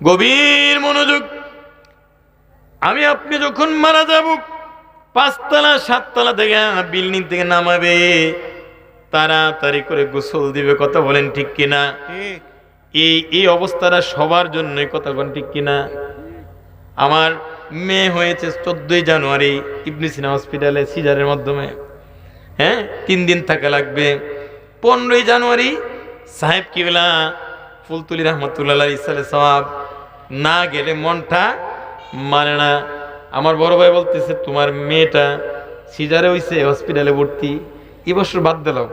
গভীর মনোযোগ। আমি আপনি যখন মারা যাব পাঁচতলা সাততলা থেকে বিল্ডিং থেকে নামাবে তাড়াতাড়ি করে গোসল দিবে কথা বলেন ঠিক কিনা? এই এই অবস্থাটা সবার জন্যই কথা বলেন ঠিক কিনা? আমার মেয়ে হয়েছে চোদ্দই জানুয়ারি ইবনি সিনা হসপিটালে সিজারের মাধ্যমে। হ্যাঁ তিন দিন থাকা লাগবে। পনেরোই জানুয়ারি সাহেব কিবলা ফুলতুলি রহমতুল্লাহ ইসালে সবাব না গেলে মনটা মানে না। আমার বড় ভাই বলতেছে, তোমার মেয়েটা সিজারে হইছে হসপিটালে ভর্তি এবছর বাদ দিলাম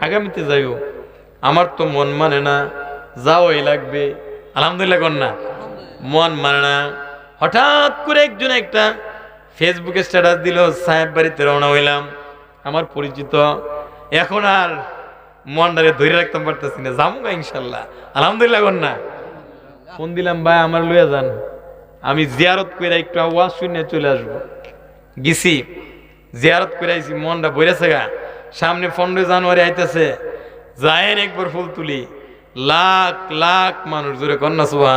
আগামীতে যাইও। আমার তো মন মানে না, যাওয়াই লাগবে। আলহামদুলিল্লাহ না। মন মানে না। হঠাৎ করে একজন একটা ফেসবুকে স্ট্যাটাস দিল, সাহেব বাড়িতে রওনা হইলাম। আমার পরিচিত, এখন আর মনটারে ধরে রাখতে পারতেছি না, যাব ইনশাল্লাহ। আলহামদুলিল্লাহ না। ফোন দিলাম ভাই আমার লইয়া যান। আমি জিয়ারত করে একটু আওয়াজ শুনে চলে আসব। গেছি জিয়ারত করে আইছি মনটা বইরেছে গা। সামনে পনেরোই জানুয়ারি আইতেছে যায়ের একবার ফুল তুলি। লাখ লাখ মানুষ জোরে কন্যা সুবাহ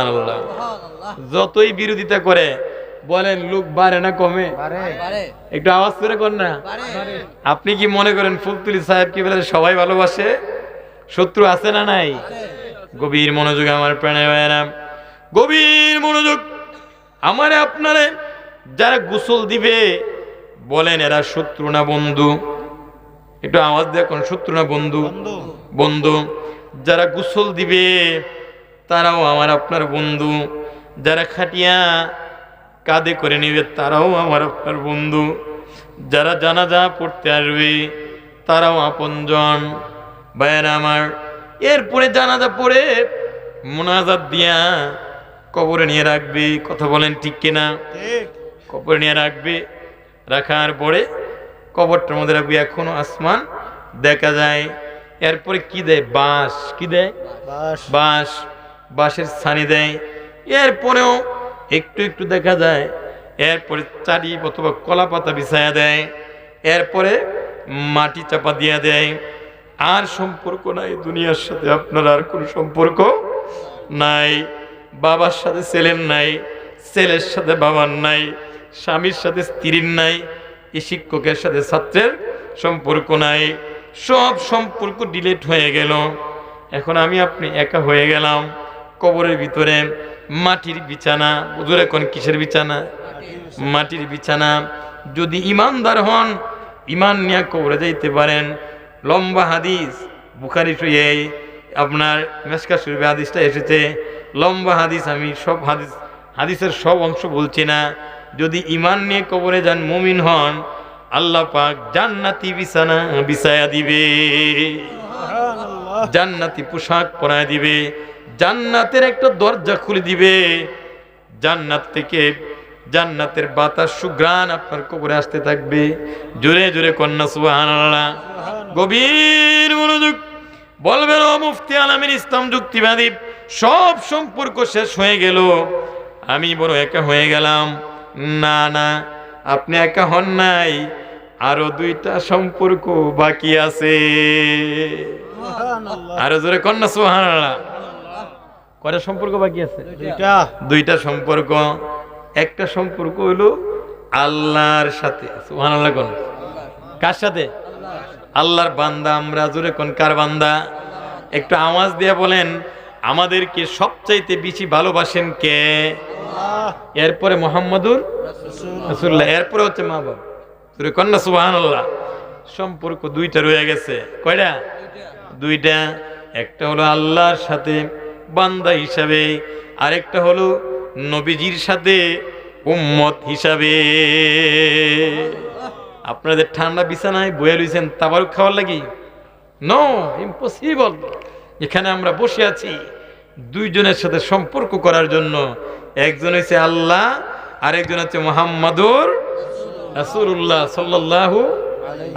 যতই বিরোধিতা করে বলেন লোক বাড়ে না কমে? একটু আওয়াজ করে কর না। আপনি কি মনে করেন ফুলতুলি সাহেব কি বলে সবাই ভালোবাসে? শত্রু আছে না নাই? গভীর মনোযোগ আমার প্রাণে ভাইয়েরা। গভীর মনোযোগ। আমারে আপনারে যারা গোসল দিবে বলেন এরা শত্রু না বন্ধু? একটু আওয়াজ দেখুন শত্রু না বন্ধু। বন্ধু। যারা গোসল দিবে তারাও আমার আপনার বন্ধু। যারা খাটিয়া কাঁধে করে নেবে তারাও আমার আপনার বন্ধু। যারা জানাজা পড়তে আসবে তারাও আপনজন। ভাইয়েরা আমার এরপরে জানাজা পড়ে মোনাজাত দিয়া কবরে নিয়ে রাখবে কথা বলেন ঠিক কিনা? কবর নিয়ে রাখবে রাখার পরে কবরটার মধ্যে রাখবে এখনও আসমান দেখা যায় এরপরে কি দেয়? বাঁশ কি দেয়? বাস বাঁশ বাঁশের ছানি দেয়। এরপরেও একটু একটু দেখা যায় এরপরে চারি অথবা কলা পাতা বিছায়া দেয় এরপরে মাটি চাপা দিয়ে দেয়। আর সম্পর্ক নাই দুনিয়ার সাথে আপনার আর কোনো সম্পর্ক নাই। বাবার সাথে ছেলের নাই, ছেলের সাথে বাবার নাই, স্বামীর সাথে স্ত্রীর নাই, এই শিক্ষকের সাথে ছাত্রের সম্পর্ক নাই। সব সম্পর্ক ডিলেট হয়ে গেল। এখন আমি আপনি একা হয়ে গেলাম, কবরের ভিতরে, মাটির বিছানা। বুঝুর এখন কিসের বিছানা? মাটির বিছানা। যদি ইমানদার হন, ইমান নিয়ে কবরে যাইতে পারেন। লম্বা হাদিস, বুখারি শুয়ে আপনার মেসকা শরীফে হাদিসটা এসেছে লম্বা হাদিস আমি সব হাদিস হাদিসের সব অংশ বলছি না। যদি ইমান নিয়ে কবরে যান মুমিন হন আল্লাহ পাক জান্নাতি বিছানা বিছায়া দিবে। জান্নাতি পোশাক পরায় দিবে। জান্নাতের একটা দরজা খুলে দিবে। জান্নাত থেকে জান্নাতের বাতাস সুগ্রাণ আপনার কবরে আসতে থাকবে। জোরে জোরে কন্যা সুবহানাল্লাহ। গভীর মনোযোগ বলবেন ও মুফতি আলামিন ইসলাম যুক্তিবাদী। সব সম্পর্ক শেষ হয়ে গেল। আমি বড় একা হয়ে গেলাম। না না আপনি একা হন নাই। আরও দুইটা সম্পর্ক বাকি আছে। সুবহানাল্লাহ। আরও জোরে কন্যা সুবহানাল্লাহ। কয়টা সম্পর্ক বাকি আছে? দুইটা। দুইটা। সম্পর্ক। একটা সম্পর্ক হলো আল্লাহর সাথে। সুবহানাল্লাহ কোন। কার সাথে। আল্লাহর বান্দা আমরা জোরে কোন কার বান্দা? একটু আওয়াজ দিয়ে বলেন। আমাদেরকে সবচাইতে বেশি ভালোবাসেন কে? এরপরে মোহাম্মদুর রাসূলুল্লাহ। এরপরে হচ্ছে মা বাবা জোরে কন্যা, সুবহানাল্লাহ। সম্পর্ক দুইটা রয়ে গেছে। কয়টা? দুইটা। একটা হলো আল্লাহর সাথে বান্দা হিসাবে, আরেকটা হলো নবীজির সাথে উম্মত হিসাবে। আপনাদের ঠান্ডা বিছানায় বয়ে লইছেন তাবারুক খাওয়ার লাগি? নো ইম্পসিবল এখানে আমরা বসে আছি দুইজনের সাথে সম্পর্ক করার জন্য। একজন হচ্ছে আল্লাহ, আরেকজন হচ্ছে মোহাম্মদুর রাসূলুল্লাহ সাল্লাল্লাহু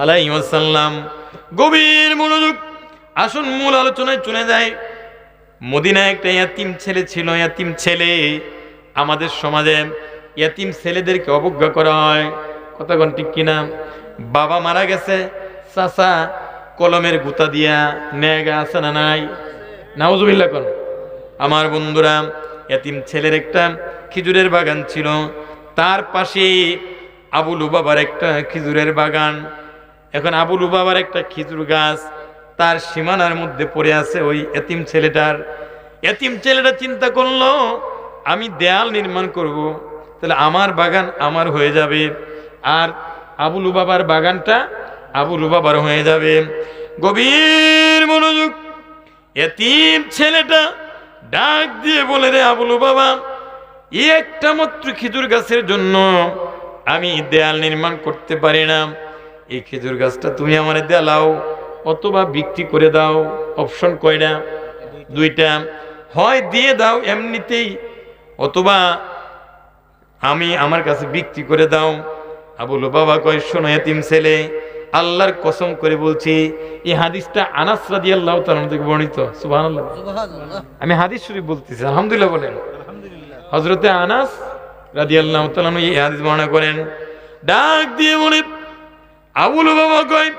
আলাইহি ওয়াসাল্লাম। গভীর মনোযোগ, আসুন মূল আলোচনায় চলে যায় মদিনায় একটা ইয়াতিম ছেলে ছিল, ইয়াতিম ছেলে আমাদের সমাজে ইয়াতিম ছেলেদেরকে অবজ্ঞা করা হয়। কতক্ষণ ঠিক কিনা? বাবা মারা গেছে, চাচা কলমের গুতা দিয়া নেগা আছে না নাই? নাউজুবিল্লাহ কোন আমার বন্ধুরা, এতিম ছেলের একটা খেজুরের বাগান ছিল। তার পাশে আবুল বাবার একটা খেজুরের বাগান। এখন আবুল বাবার একটা খেজুর গাছ তার সীমানার মধ্যে পড়ে আছে ওই এতিম ছেলেটার। এতিম ছেলেটা চিন্তা করল, আমি দেয়াল নির্মাণ করব। তাহলে আমার বাগান আমার হয়ে যাবে। আর আবুলু বাবার বাগানটা আবুলু বাবার হয়ে যাবে। গভীর মনোযোগ। এতিম ছেলেটা ডাক দিয়ে বলে রে আবুলু বাবা একটা মাত্র খেজুর গাছের জন্য আমি দেয়াল নির্মাণ করতে পারি না। এই খেজুর গাছটা তুমি আমার দেয়ালাও অথবা বিক্রি করে দাও। অপশন কয়টা দুইটা। হয় দিয়ে দাও এমনিতেই, অথবা আমি আমার কাছে বিক্রি করে দাও। আবুল বাবা কয়, শোনো এতিম ছেলে আল্লাহর কসম করে বলছি এই হাদিসটা আনাস রাদি আল্লাহ থেকে বর্ণিত। সুবহানাল্লাহ। আমি হাদিস শরীফ বলতেছি আলহামদুলিল্লাহ বলেন। হজরতে আনাস রাদি আল্লাহ এই হাদিস বর্ণনা করেন ডাক দিয়ে বলে আবুল বাবা কয়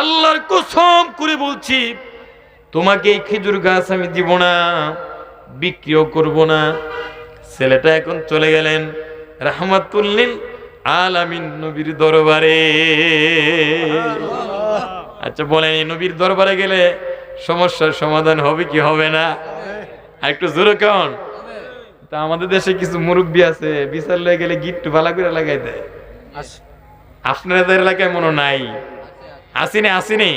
আল্লাহর কসম করে বলছি তোমাকে এই খেজুর গাছ আমি দিব না বিক্রিও করব না। ছেলেটা এখন চলে গেলেন রাহমাতুল্লিল আলামিন নবীর দরবারে। আচ্ছা বলেন এই নবীর দরবারে গেলে সমস্যার সমাধান হবে কি হবে না? একটু জোরে কেমন তা আমাদের দেশে কিছু মুরব্বী আছে বিচার লয়ে গেলে গিট্টু ভালো করে লাগাই দেয়। আপনাদের এলাকায় মনে নাই? আসিনি আসিনি?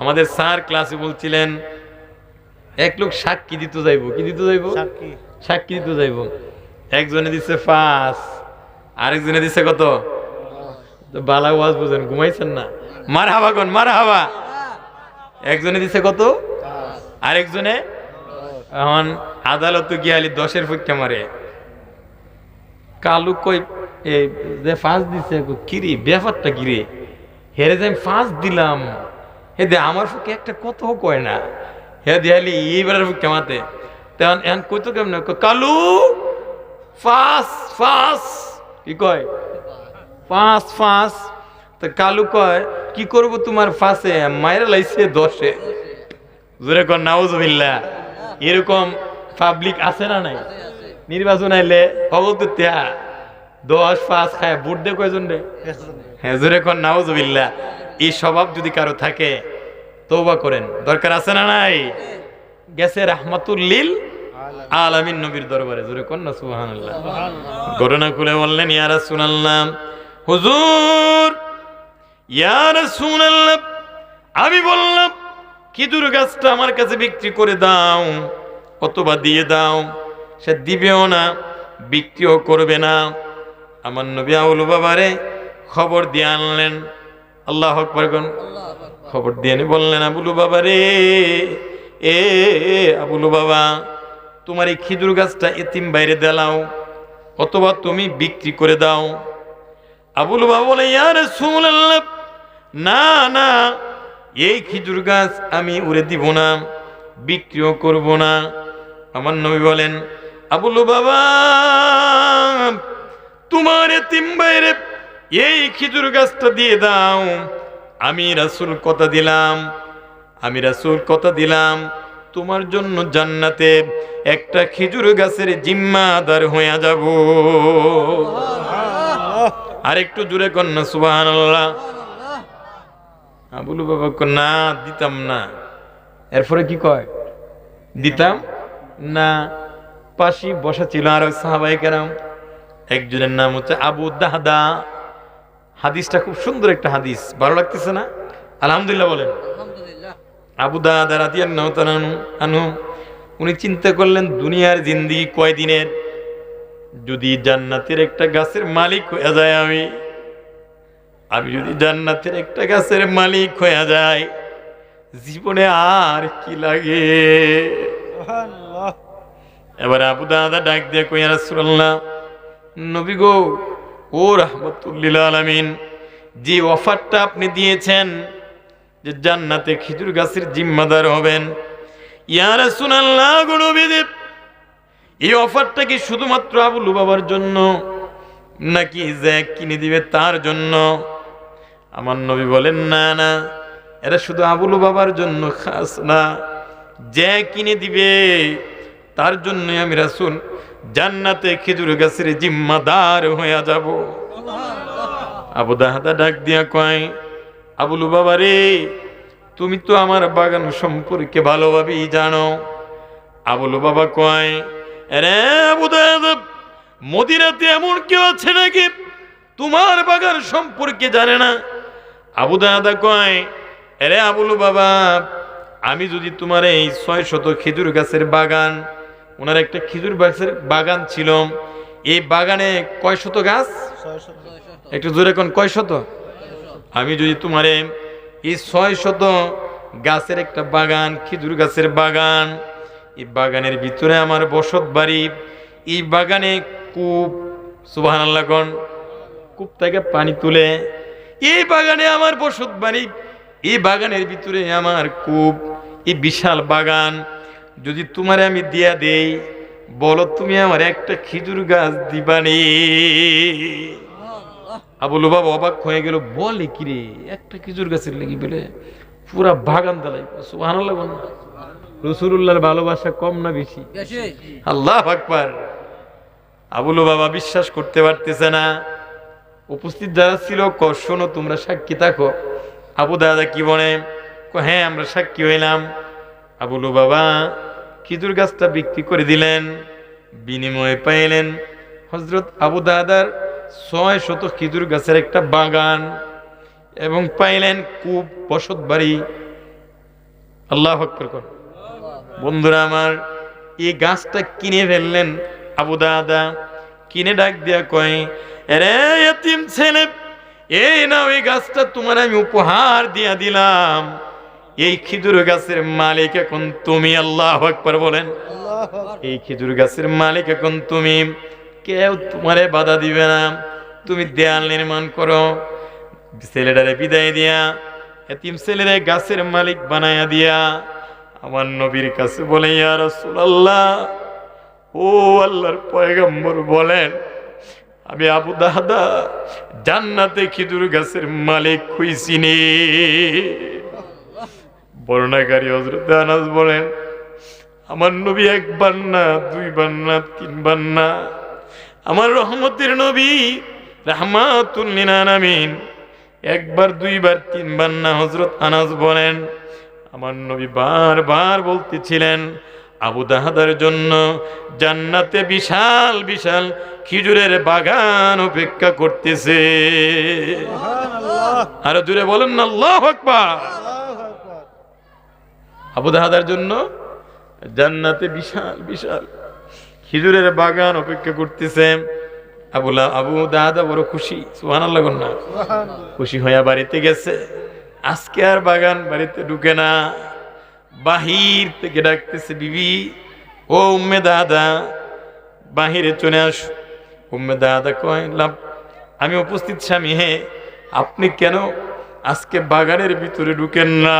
আমাদের স্যার ক্লাসে বলছিলেন এক লোক সাক্ষী দিতে যাইব। কি দিতে যাইব? সাক্ষী। দিতে যাইব। একজনে দিচ্ছে পাঁচ। আরেকজনে দিছে কত? বালা ওয়াজ বুঝেন, ঘুমাইছেন না? মার হাবা কোন মার হাবা একজনে দিছে কত? আরেকজনে? এখন আদালত গিয়ে আলি দশের পক্ষে মারে। কালু কই এই যে ফাঁস দিছে কিরি ব্যাপারটা কিরে হেরে যে আমি ফাঁস দিলাম। হে দে, আমার পক্ষে একটা কত কয় না। হে দিয়ালি এইবারের পক্ষে মাতে তখন এখন কইতো কেমন কালু, ফাঁস ফাঁস। কি কয়? পাঁচ ফাঁস। তো কালু কয়, কি করব তোমার ফাঁসে? মায়ের লাইছে দশে। জোরে কর নাউজুবিল্লাহ। এরকম পাবলিক আছে না নাই? নির্বাচন আইলে খবর তো ত্যা দশ পাঁচ খায়, ভোট দে কয়জন রে? হ্যাঁ জোরে কর নাউজুবিল্লাহ। এই স্বভাব যদি কারও থাকে তৌবা করেন। দরকার আছে না নাই? গেছে রাহমাতুল্লিল আলামিন নবীর দরবারে, জোরে না সুবহানাল্লাহ। ঘটনা খুলে বললেন, ইয়া রাসূলুল্লাহ, হুজুর, ইয়া রাসূলুল্লাহ, আমি বললাম খেজুর গাছটা আমার কাছে বিক্রি করে দাও, অথবা দিয়ে দাও, সে দিবেও না, বিক্রিও করবে না। আমার নবী আউল বাবারে খবর দিয়ে আনলেন। আল্লাহ আকবর কোন খবর দিয়ে বললেন, আবুলু বাবা রে এ, আবুলু বাবা তোমার এই খেজুর গাছটা এতিম বাইরে দেলাও অথবা তুমি বিক্রি করে দাও। আবুল বাবা বলে না না, এই খেজুর গাছ আমি উড়ে দিব না, বিক্রিও করব না। আমার নবী বলেন, আবুল বাবা, তোমার এতিম বাইরে এই খেজুর গাছটা দিয়ে দাও। আমি রাসূল কথা দিলাম, আমি রাসূল কথা দিলাম তোমার জন্য জান্নাতে একটা খেজুর গাছের জিম্মাদার হয়ে যাব। আর একটু জুড়ে কন্যা সুবাহ আল্লাহ আবুলু বাবা না দিতাম না। এরপরে কি কয়? দিতাম না। পাশি বসা ছিল আর সাহাবাই কেরাম। একজনের নাম হচ্ছে আবু দাহদা। হাদিসটা খুব সুন্দর একটা হাদিস। ভালো লাগতেছে না? আলহামদুলিল্লাহ বলেন। আবু দাদা আনহু উনি চিন্তা করলেন দুনিয়ার জিন্দিগি কয় দিনের যদি জান্নাতের একটা গাছের মালিক হয়ে যায় আমি আমি যদি জান্নাতের একটা গাছের মালিক হয়ে যায় জীবনে আর কি লাগে? এবার আবু দাদা ডাক দিয়ে কই রাসূলুল্লাহ নবী গো ও রাহমাতুল্লিল আলামিন যে অফারটা আপনি দিয়েছেন যে জান্নাতে খেজুর গাছের জিম্মাদার হবেন। ইয়া রাসূলুল্লাহ গো নবীদেব এই অফারটা কি শুধুমাত্র আবুল বাবার জন্য নাকি যে কিনে দিবে তার জন্য? আমার নবী বলেন, না না এটা শুধু আবুল বাবার জন্য খাস না। যে কিনে দিবে তার জন্যই আমি রাসূল জান্নাতে খেজুর গাছের জিম্মাদার হয়ে যাব। আবু দাহাদা ডাক দিয়া কয় আবুলু বাবা রে তুমি তো আমার বাগান সম্পর্কে ভালোভাবেই জানো। আবুলু বাবা কয় রে আবু মদিনাতে এমন কেউ আছে নাকি? তোমার বাগান সম্পর্কে জানে না। আবু দাদা কয় আবুলু বাবা আমি যদি তোমার এই ছয় শত খেজুর গাছের বাগান ওনার একটা খেজুর গাছের বাগান ছিল এই বাগানে কয় শত গাছ একটু জোরে কোন কয় শত আমি যদি তোমার এই ছয় শত গাছের একটা বাগান, খেজুর গাছের বাগান, এই বাগানের ভিতরে আমার বসত বাড়ি, এই বাগানে কূপ সুবাহ আল্লাহ কূপ থেকে পানি তুলে, এই বাগানে আমার বসত বাড়ি, এই বাগানের ভিতরে আমার কূপ, এই বিশাল বাগান, যদি তোমারে আমি দিয়া দেই, বলো তুমি আমার একটা খেজুর গাছ দিবানি। আবুল বাবা অবাক হয়ে গেল বলে কি রে? একটা খেজুর গাছের লেগে বলে পুরা বাগান দালাই সুহান রসুল্লাহর ভালোবাসা কম না বেশি? আল্লাহ আকবার। আবুলু বাবা বিশ্বাস করতে পারতেছে না। উপস্থিত যারা ছিল ক শোনো তোমরা সাক্ষী থাকো। আবু দাদা কি বলে? ক, হ্যাঁ আমরা সাক্ষী হইলাম। আবুলু বাবা খেজুর গাছটা বিক্রি করে দিলেন বিনিময়ে পাইলেন। হজরত আবু দাদার ছয় শত খেজুর গাছের একটা বাগান এবং পাইলেন কূপ বসত বাড়ি। আল্লাহ কর। বন্ধুরা আমার এই গাছটা কিনে ফেললেন আবু দাদা। কিনে ডাক দিয়া কয় রে এতিম ছেলে এই নাও এই গাছটা তোমার আমি উপহার দিয়া দিলাম। এই খেজুর গাছের মালিক এখন তুমি। আল্লাহ আকবার বলেন। এই খেজুর গাছের মালিক এখন তুমি। কেউ তোমারে বাধা দিবে না। তুমি দেয়াল নির্মাণ করো। ছেলেটারে বিদায় দিয়া, এতিম ছেলেরে গাছের মালিক বানায়া দিয়া আমার নবীর কাছে বলে, ইয়া রাসূলুল্লাহ, ও আল্লাহর পয়গম্বর বলেন, আমি আবু দাদা জান্নাতে খেজুর গাছের মালিক খুইছিনি বর্ণাকারী হজরত আনাস বলেন, আমার নবী একবার না, দুইবার না, তিনবার না আমার রহমতের নবী রাহমাতুল্লিন আমিন একবার দুইবার তিনবার না হজরত আনাস বলেন আমার নবী বারবার বলতেছিলেন আবু দাহাদার জন্য জান্নাতে বিশাল বিশাল খেজুরের বাগান অপেক্ষা করতেছে। আরও জুড়ে বলেন না আল্লাহ আকবার। আবু দাহাদার জন্য জান্নাতে বিশাল বিশাল খেজুরের বাগান অপেক্ষা করতেছে। আবুলা আবু দাদা বড় খুশি সুহান আল্লাহ না। খুশি হইয়া বাড়িতে গেছে। আজকে আর বাগান বাড়িতে ঢুকে না। বাহির থেকে ডাকতেছে বিবি ও উম্মে দাদা বাহিরে চলে আস। উম্মে দাদা কয় লাভ আমি উপস্থিত স্বামী হে আপনি কেন আজকে বাগানের ভিতরে ঢুকেন না?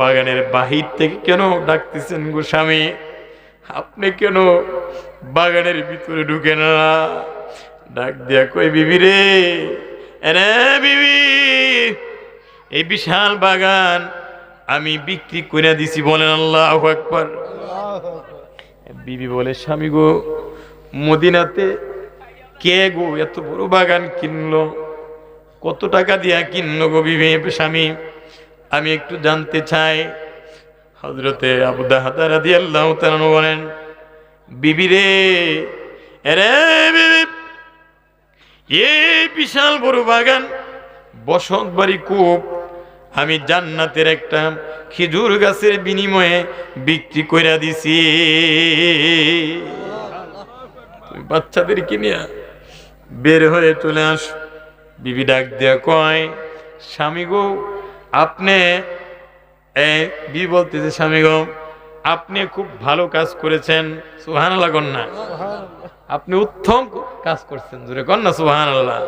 বাগানের বাহির থেকে কেন ডাকতেছেন গো স্বামী? আপনি কেন বাগানের ভিতরে ঢুকে না? ডাক দিয়া কই বিবি রে এরে বিবি, এই বিশাল বাগান আমি বিক্রি করে দিছি, বলেন আল্লাহ একবার বিবি বলে, স্বামী গো, মদিনাতে কে গো এত বড় বাগান কিনলো? কত টাকা দিয়া কিনলো গো বিবি, স্বামী? আমি একটু জানতে চাই হজরতে আবু দাহাদা রাদি আল্লাহ বলেন, বিবি রে, এরে বিবি, এই বিশাল বড় বাগান বসত বাড়ি কূপ, আমি জান্নাতের একটা খেজুর গাছের বিনিময়ে বিক্রি কইরা দিছি। বাচ্চাদের কিনিয়া বের হয়ে চলে আস। বিবি ডাক দিয়া কয়, স্বামী গো, আপনি বি বলতেছে, স্বামী গো, আপনি খুব ভালো কাজ করেছেন সুহান লাগুন না আপনি উত্তম কাজ করছেন জুড়ে কন না সুহান আল্লাহ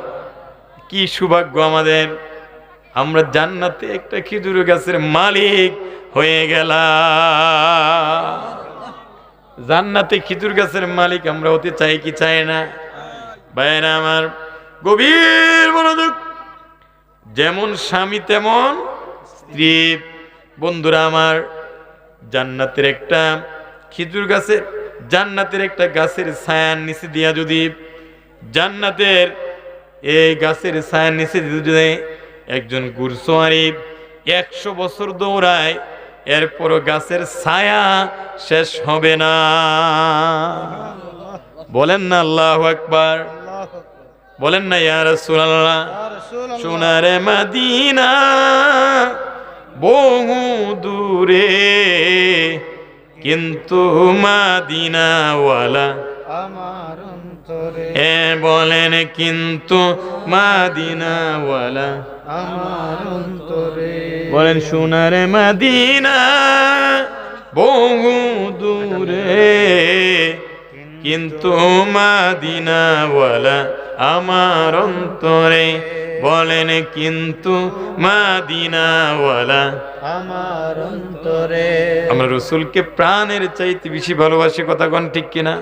কি সৌভাগ্য আমাদের, আমরা জান্নাতে একটা খেজুর গাছের মালিক হয়ে গেলাম। জান্নাতে খেজুর গাছের মালিক আমরা হতে চাই কি চাই না? বাইরে আমার, গভীর মনোযোগ, যেমন স্বামী তেমন স্ত্রী বন্ধুরা আমার জান্নাতের একটা খেজুর গাছের জান্নাতের একটা গাছের ছায়ার নিচে দিয়া যদি জান্নাতের এই গাছের ছায়ার নিচে যদি একজন গুরসোয়ারি একশো বছর দৌড়ায় এরপরও গাছের ছায়া শেষ হবে না। বলেন না আল্লাহ আকবার। বলেন না ইয়া রাসূলুল্লাহ সোনারে মাদিনা বহু দূরে কিন্তু মাদিনাওয়ালা আমার অন্তরে। এ বলেন কিন্তু মাদিনাওয়ালা আমার অন্তরে। বলেন সোনারে মাদিনা বহু দূরে কিন্তু মাদিনাওয়ালা আমার অন্তরে। বলেন কিন্তু মাদিনাওয়ালা আমার অন্তরে আমরা রসুলকে প্রাণের চাইতে বেশি ভালোবাসি কথা কন? ঠিক। কিনা